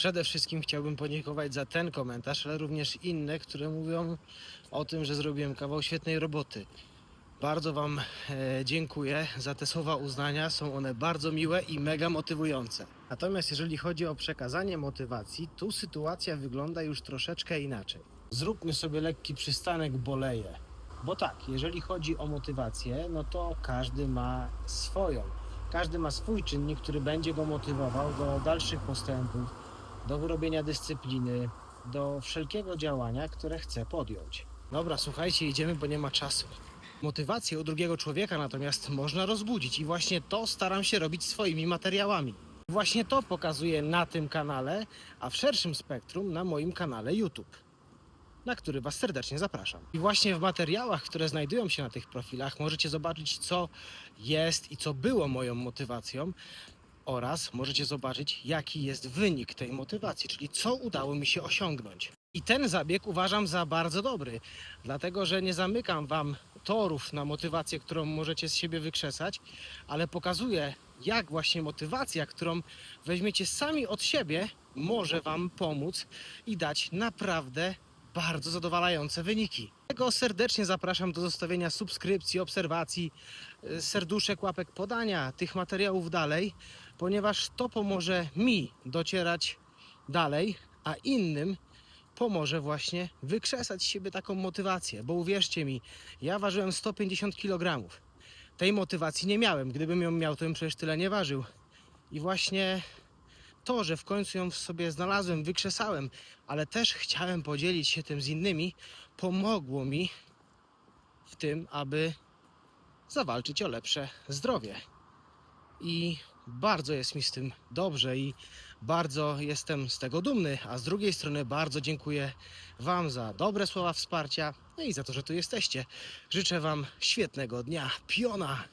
Przede wszystkim chciałbym podziękować za ten komentarz, ale również inne, które mówią o tym, że zrobiłem kawał świetnej roboty. Bardzo Wam e, dziękuję za te słowa uznania. Są one bardzo miłe i mega motywujące. Natomiast jeżeli chodzi o przekazanie motywacji, tu sytuacja wygląda już troszeczkę inaczej. Zróbmy sobie lekki przystanek, boleje. Bo tak, jeżeli chodzi o motywację, no to każdy ma swoją. Każdy ma swój czynnik, który będzie go motywował do dalszych postępów, do wyrobienia dyscypliny, do wszelkiego działania, które chce podjąć. Dobra, słuchajcie, idziemy, bo nie ma czasu. Motywację u drugiego człowieka natomiast można rozbudzić i właśnie to staram się robić swoimi materiałami. Właśnie to pokazuję na tym kanale, a w szerszym spektrum na moim kanale YouTube, na który Was serdecznie zapraszam. I właśnie w materiałach, które znajdują się na tych profilach, możecie zobaczyć, co jest i co było moją motywacją, oraz możecie zobaczyć, jaki jest wynik tej motywacji, czyli co udało mi się osiągnąć. I ten zabieg uważam za bardzo dobry, dlatego że nie zamykam Wam torów na motywację, którą możecie z siebie wykrzesać, ale pokazuję, jak właśnie motywacja, którą weźmiecie sami od siebie, może Wam pomóc i dać naprawdę bardzo zadowalające wyniki. Dlatego serdecznie zapraszam do zostawienia subskrypcji, obserwacji, y, serduszek, łapek, podania tych materiałów dalej, ponieważ to pomoże mi docierać dalej, a innym pomoże właśnie wykrzesać z siebie taką motywację, bo uwierzcie mi, ja ważyłem 150 kg. Tej motywacji nie miałem. Gdybym ją miał, to bym przecież tyle nie ważył. I właśnie to, że w końcu ją w sobie znalazłem, wykrzesałem, ale też chciałem podzielić się tym z innymi, pomogło mi w tym, aby zawalczyć o lepsze zdrowie. I bardzo jest mi z tym dobrze i bardzo jestem z tego dumny, a z drugiej strony bardzo dziękuję Wam za dobre słowa wsparcia no i za to, że tu jesteście. Życzę Wam świetnego dnia. Piona!